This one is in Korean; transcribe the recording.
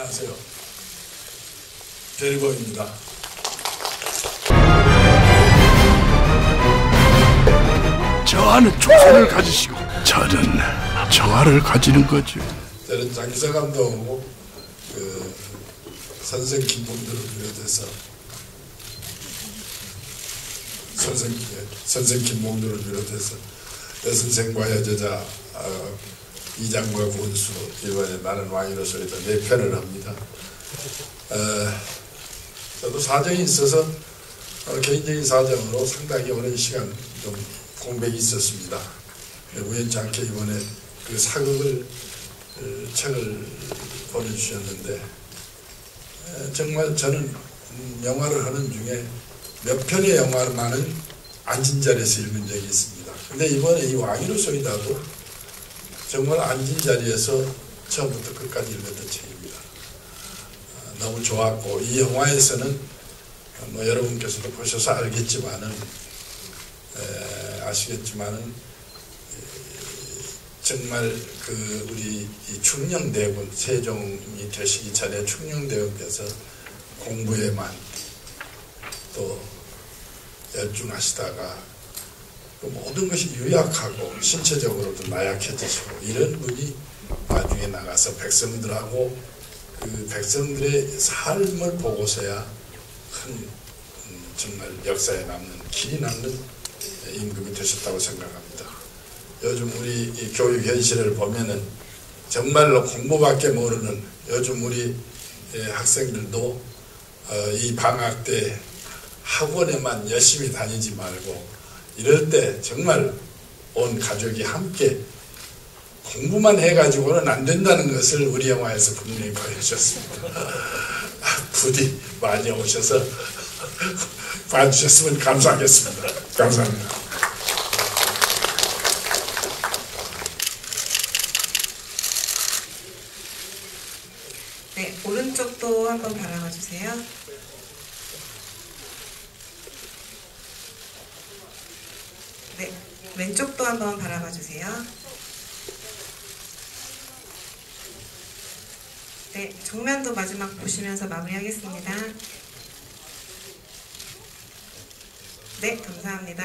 안녕하세요. 대리보입니다. 저하는 총선을 가지시고 저는 정화를 가지는 거죠. 저는 장기사 감독하고 그 선생 김봉들을 비롯해서 선생 선생 김봉들을 비롯해서 여선생과 여제자 어, 이장과 군수 이번에 나는 왕이로서에서 네 편을 합니다. 어, 저도 사정이 있어서 어, 개인적인 사정으로 상당히 오랜 시간 좀 공백이 있었습니다. 우연치 않게 이번에 그 사극을 어, 책을 보내주셨는데 에, 정말 저는 음, 영화를 하는 중에 몇 편의 영화만은 앉은 자리에서 읽은 적이 있습니다. 근데 이번에 이 왕이로 소이다도 정말 앉은 자리에서 처음부터 끝까지 읽었던 책입니다. 아, 너무 좋았고 이 영화에서는 뭐 여러분께서도 보셔서 알겠지만은 에, 아시겠지만은 정말 그 우리 이 충녕대군 세종이 되시기 전에 충녕대군께서 공부에만 또 열중하시다가 또 모든 것이 유약하고 신체적으로도 나약해지시고 이런 분이 나중에 나가서 백성들하고 그 백성들의 삶을 보고서야 큰 음, 정말 역사에 남는 길이 남는 임금이 되셨다고 생각합니다. 요즘 우리 이 교육 현실을 보면은 정말로 공부밖에 모르는 요즘 우리 예, 학생들도 어, 이 방학 때 학원에만 열심히 다니지 말고 이럴 때 정말 온 가족이 함께 공부만 해가지고는 안 된다는 것을 우리 영화에서 분명히 보여주셨습니다. 부디 많이 오셔서 봐주셨으면 감사하겠습니다. 감사합니다. 네, 오른쪽도 한번 바라봐 주세요. 네, 왼쪽도 한번 바라봐 주세요. 네, 정면도 마지막 보시면서 마무리하겠습니다. 네, 감사합니다.